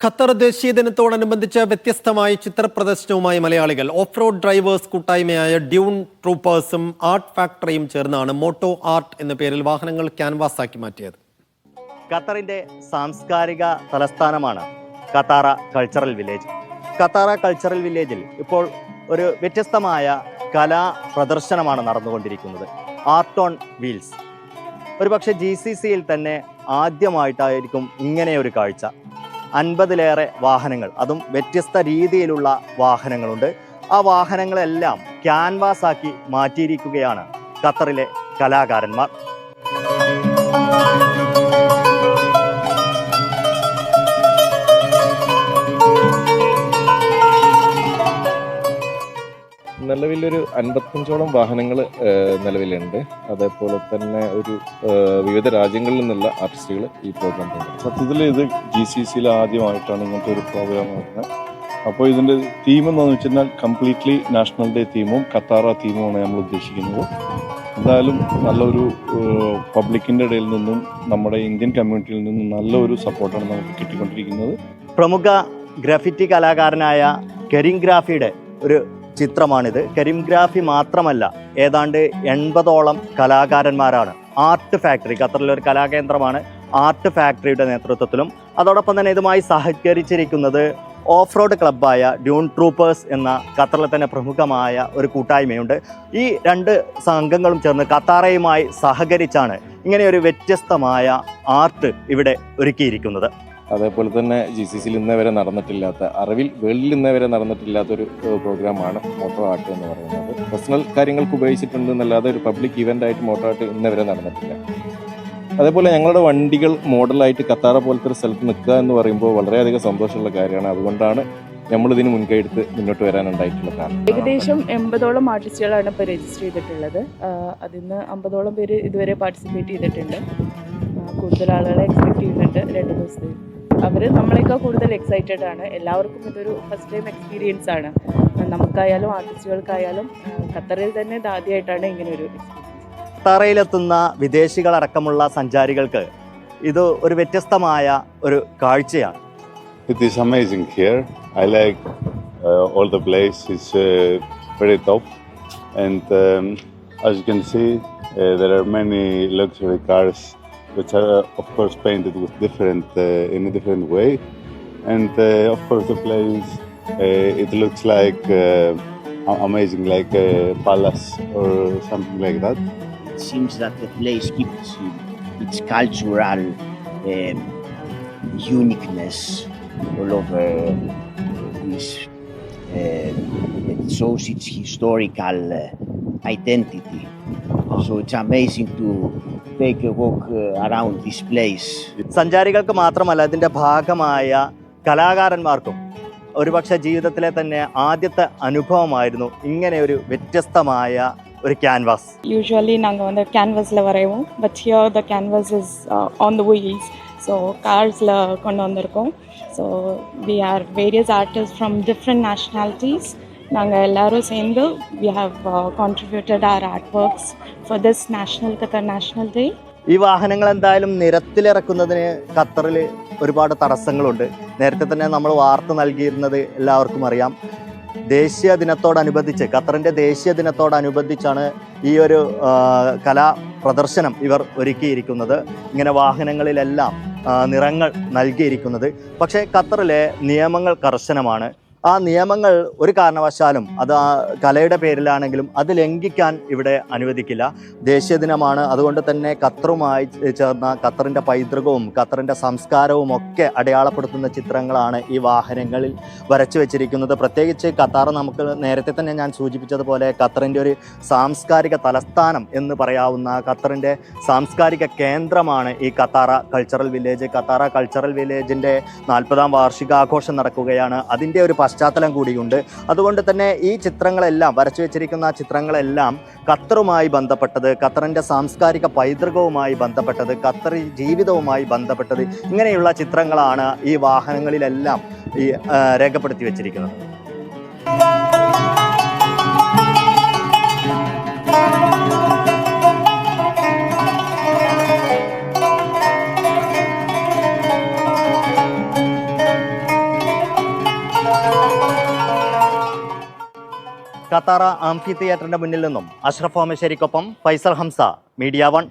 Qatar ദേശീയ ദിനത്തോടനുബന്ധിച്ച് വ്യത്യസ്തമായ ചിത്രപ്രദർശനവുമായി മലയാളികൾ. ഓഫ് റോഡ് ഡ്രൈവേഴ്സ് കൂട്ടായ്മയായ ഡ്യൂൺ ട്രൂപ്പേഴ്സും ആർട്ട് ഫാക്ടറിയും ചേർന്നാണ് മോട്ടോ ആർട്ട് എന്ന പേരിൽ വാഹനങ്ങൾ ക്യാൻവാസാക്കി മാറ്റിയത്. ഖത്തറിന്റെ സാംസ്കാരിക തലസ്ഥാനമാണ് Katara cultural village. Katara cultural വില്ലേജിൽ ഇപ്പോൾ ഒരു വ്യത്യസ്തമായ കലാ പ്രദർശനമാണ് നടന്നുകൊണ്ടിരിക്കുന്നത്. Art on wheels. ഒരുപക്ഷെ ജി സി സിയിൽ തന്നെ ആദ്യമായിട്ടായിരിക്കും ഇങ്ങനെ ഒരു കാഴ്ച. അൻപതിലേറെ വാഹനങ്ങൾ അതും വ്യത്യസ്ത രീതിയിലുള്ള വാഹനങ്ങളുണ്ട്. ആ വാഹനങ്ങളെല്ലാം ക്യാൻവാസ് ആക്കി മാറ്റിയിരിക്കുകയാണ് ഖത്തറിലെ കലാകാരന്മാർ. നിലവിലൊരു അൻപത്തഞ്ചോളം വാഹനങ്ങൾ നിലവിലുണ്ട്. അതേപോലെ തന്നെ ഒരു വിവിധ രാജ്യങ്ങളിൽ നിന്നുള്ള ആർട്ടിസ്റ്റുകൾ ഈ പ്രോഗ്രാം പങ്കെടുക്കും. സത്യത്തിൽ ഇത് ജി സി സിയിൽ ആദ്യമായിട്ടാണ് ഇങ്ങനത്തെ ഒരു പ്രോഗ്രാം വരുന്നത്. അപ്പോൾ ഇതിന്റെ തീം എന്താണെന്ന് വെച്ച് കഴിഞ്ഞാൽ കംപ്ലീറ്റ്ലി നാഷണൽ ഡേ തീമും കത്താറ തീമുമാണ് നമ്മൾ ഉദ്ദേശിക്കുന്നത്. എന്തായാലും നല്ലൊരു പബ്ലിക്കിന്റെ ഇടയിൽ നിന്നും നമ്മുടെ ഇന്ത്യൻ കമ്മ്യൂണിറ്റിയിൽ നിന്നും നല്ലൊരു സപ്പോർട്ടാണ് നമുക്ക് കിട്ടിക്കൊണ്ടിരിക്കുന്നത്. പ്രമുഖ ഗ്രാഫിറ്റി കലാകാരനായ കരിംഗ്രാഫിയുടെ ഒരു ചിത്രമാണിത്. കരിംഗ്രാഫി മാത്രമല്ല ഏതാണ്ട് എൺപതോളം കലാകാരന്മാരാണ്. ആർട്ട് ഫാക്ടറി ഖത്തറിലെ ഒരു കലാകേന്ദ്രമാണ് ആർട്ട് ഫാക്ടറിയുടെ നേതൃത്വത്തിലും. അതോടൊപ്പം തന്നെ ഇതുമായി സഹകരിച്ചിരിക്കുന്നത് ഓഫ് റോഡ് ക്ലബ്ബായ ഡ്യൂൺ ട്രൂപ്പേഴ്സ് എന്ന ഖത്തറിലെ തന്നെ പ്രമുഖമായ ഒരു കൂട്ടായ്മയുണ്ട്. ഈ രണ്ട് സംഘങ്ങളും ചേർന്ന് ഖത്താറയുമായി സഹകരിച്ചാണ് ഇങ്ങനെ ഒരു വ്യത്യസ്തമായ ആർട്ട് ഇവിടെ ഒരുക്കിയിരിക്കുന്നത്. അതേപോലെ തന്നെ ജി സി സിയിൽ ഇന്നേ വരെ നടന്നിട്ടില്ലാത്ത അറിവിൽ വേൾഡിൽ ഇന്നേ വരെ നടന്നിട്ടില്ലാത്ത ഒരു പ്രോഗ്രാമാണ് മോട്ടോ ആർട്ട് എന്ന് പറയുന്നത്. പേഴ്സണൽ കാര്യങ്ങൾക്ക് ഉപയോഗിച്ചിട്ടുണ്ട് എന്നല്ലാതെ ഒരു പബ്ലിക് ഇവന്റ് ആയിട്ട് മോട്ടോ ആർട്ട് ഇന്നേ വരെ നടന്നിട്ടില്ല. അതേപോലെ ഞങ്ങളുടെ വണ്ടികൾ മോഡലായിട്ട് കത്താറ പോലത്തെ ഒരു സ്ഥലത്ത് നിൽക്കുക എന്ന് പറയുമ്പോൾ വളരെയധികം സന്തോഷമുള്ള കാര്യമാണ്. അതുകൊണ്ടാണ് നമ്മൾ ഇതിന് മുൻകൈ എടുത്ത് മുന്നോട്ട് വരാനുണ്ടായിട്ടുള്ള കാരണം. ഏകദേശം എൺപതോളം ആർട്ടിസ്റ്റുകളാണ് ഇപ്പോൾ രജിസ്റ്റർ ചെയ്തിട്ടുള്ളത്. അതിൽ അതിന്ന് അമ്പതോളം പേര് ഇതുവരെ പാർട്ടിസിപ്പേറ്റ് ചെയ്തിട്ടുണ്ട്. കൂടുതൽ ആളുകളെ എക്സ്പെക്ട് ചെയ്യുന്നുണ്ട്. രണ്ട് ദിവസത്തിൽ അവർ നമ്മളെക്കാൾ കൂടുതൽ എക്സൈറ്റഡ് ആണ്. എല്ലാവർക്കും ഇതൊരു ഫസ്റ്റ് ടൈം എക്സ്പീരിയൻസ് ആണ്. നമുക്കായാലും ആർട്ടിസ്റ്റുകൾക്കായാലും ഖത്തറിൽ തന്നെ ഇത് ആദ്യമായിട്ടാണ് ഇങ്ങനെ ഒരു ഖത്തറയിലെത്തുന്ന ഖത്താറയിലെത്തുന്ന വിദേശികളടക്കമുള്ള സഞ്ചാരികൾക്ക് ഇത് ഒരു വ്യത്യസ്തമായ ഒരു കാഴ്ചയാണ്. It is amazing here. I like uh, all the place. It's uh, very top, and um, as you can see, uh, there are many luxury cars, which are of course painted with different uh, in a different way, and uh, of course the place uh, it looks like amazing, like a palace or something like that. it seems that the place keeps its cultural um, uniqueness all over this. Uh, it shows its historical identity. So it's amazing to take a walk uh, around this place. സഞ്ചാരികൾക്ക് മാത്രമല്ല ഇതിൻ്റെ ഭാഗമായ കലാകാരന്മാർക്കും ഒരുപക്ഷെ ജീവിതത്തിലെ തന്നെ ആദ്യത്തെ അനുഭവമായിരുന്നു ഇങ്ങനെ ഒരു വ്യത്യസ്തമായ ഒരു ക്യാൻവാസ് யூஸ்வலி நாங்கள் வந்து கேன்வஸில் வரைவோம் but here the canvas is on the wheels so கார்ஸில் கொண்டு வந்திருக்கோம் so we are various artist from different nationalities நாங்கள் எல்லாரும் சேர்ந்து we have contributed our art works for this national Qatar national day ഈ വാഹനങ്ങൾ എന്തായാലും നിരത്തിലിറക്കുന്നതിന് ഖത്തറിൽ ഒരുപാട് തടസ്സങ്ങളുണ്ട് നേരത്തെ തന്നെ നമ്മൾ വാർത്ത നൽകിയിരുന്നത് എല്ലാവർക്കും അറിയാം ദേശീയ ദിനത്തോടനുബന്ധിച്ച് ഖത്തറിൻ്റെ ദേശീയ ദിനത്തോടനുബന്ധിച്ചാണ് ഈ ഒരു ആ, കലാ പ്രദർശനം ഇവർ ഒരുക്കിയിരിക്കുന്നത് ഇങ്ങനെ വാഹനങ്ങളിലെല്ലാം ആ, നിറങ്ങൾ നൽകിയിരിക്കുന്നത് പക്ഷേ ഖത്തറിലെ നിയമങ്ങൾ കർശനമാണ് ആ നിയമങ്ങൾ ഒരു കാരണവശാലും അത് ആ കലയുടെ പേരിലാണെങ്കിലും അത് ലംഘിക്കാൻ ഇവിടെ അനുവദിക്കില്ല. ദേശീയ ദിനമാണ്. അതുകൊണ്ട് തന്നെ ഖത്തറുമായി ചേർന്ന ഖത്തറിന്റെ പൈതൃകവും ഖത്തറിന്റെ സംസ്കാരവും ഒക്കെ അടയാളപ്പെടുത്തുന്ന ചിത്രങ്ങളാണ് ഈ വാഹനങ്ങളിൽ വരച്ചു വെച്ചിരിക്കുന്നത്. പ്രത്യേകിച്ച് ഖത്താർ നമുക്ക് നേരത്തെ തന്നെ ഞാൻ സൂചിപ്പിച്ചതുപോലെ ഖത്തറിന്റെ ഒരു സാംസ്കാരിക തലസ്ഥാനം എന്ന് പറയാവുന്ന ഖത്തറിന്റെ സാംസ്കാരിക കേന്ദ്രമാണ് ഈ Katara cultural village Katara cultural വില്ലേജിന്റെ നാൽപ്പതാം വാർഷികാഘോഷം നടക്കുകയാണ്. അതിന്റെ ഒരു പശ്ചാത്തലം കൂടിയുണ്ട്. അതുകൊണ്ട് തന്നെ ഈ ചിത്രങ്ങളെല്ലാം വരച്ചു വെച്ചിരിക്കുന്ന ചിത്രങ്ങളെല്ലാം ഖത്തറുമായി ബന്ധപ്പെട്ടത് ഖത്തറിന്റെ സാംസ്കാരിക പൈതൃകവുമായി ബന്ധപ്പെട്ടത് ഖത്തറി ജീവിതവുമായി ബന്ധപ്പെട്ടത് ഇങ്ങനെയുള്ള ചിത്രങ്ങളാണ് ഈ വാഹനങ്ങളിലെല്ലാം ഈ രേഖപ്പെടുത്തി വെച്ചിരിക്കുന്നത്. കത്താറ ആംഫി തിയേറ്ററിന്റെ മുന്നിൽ നിന്നും അഷ്റഫ് ഓമശ്ശേരിക്കൊപ്പം ഫൈസൽ ഹംസ മീഡിയ വൺ.